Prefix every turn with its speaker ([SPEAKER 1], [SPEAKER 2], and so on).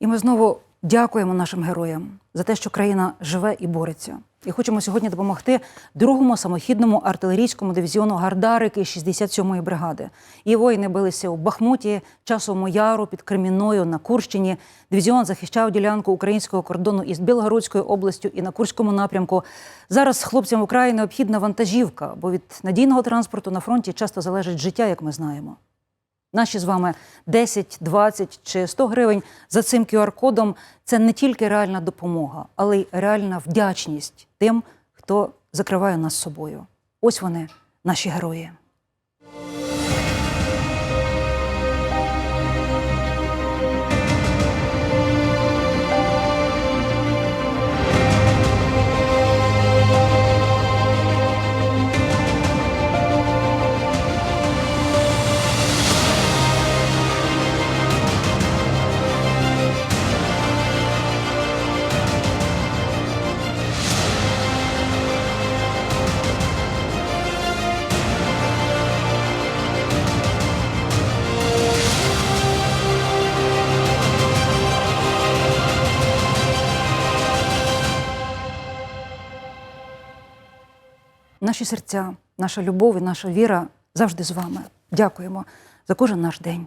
[SPEAKER 1] І ми знову дякуємо нашим героям за те, що країна живе і бореться. І хочемо сьогодні допомогти другому самохідному артилерійському дивізіону Гардарики 67-ї бригади. Її воїни билися у Бахмуті, часовому яру під Кремінною на Курщині. Дивізіон захищав ділянку українського кордону із Білгородською областю і на Курському напрямку. Зараз хлопцям вкрай необхідна вантажівка, бо від надійного транспорту на фронті часто залежить життя, як ми знаємо. Наші з вами 10, 20 чи 100 гривень за цим QR-кодом це не тільки реальна допомога, але й реальна вдячність тим, хто закриває нас собою. Ось вони, наші герої. Наші серця, наша любов і наша віра завжди з вами. Дякуємо за кожен наш день.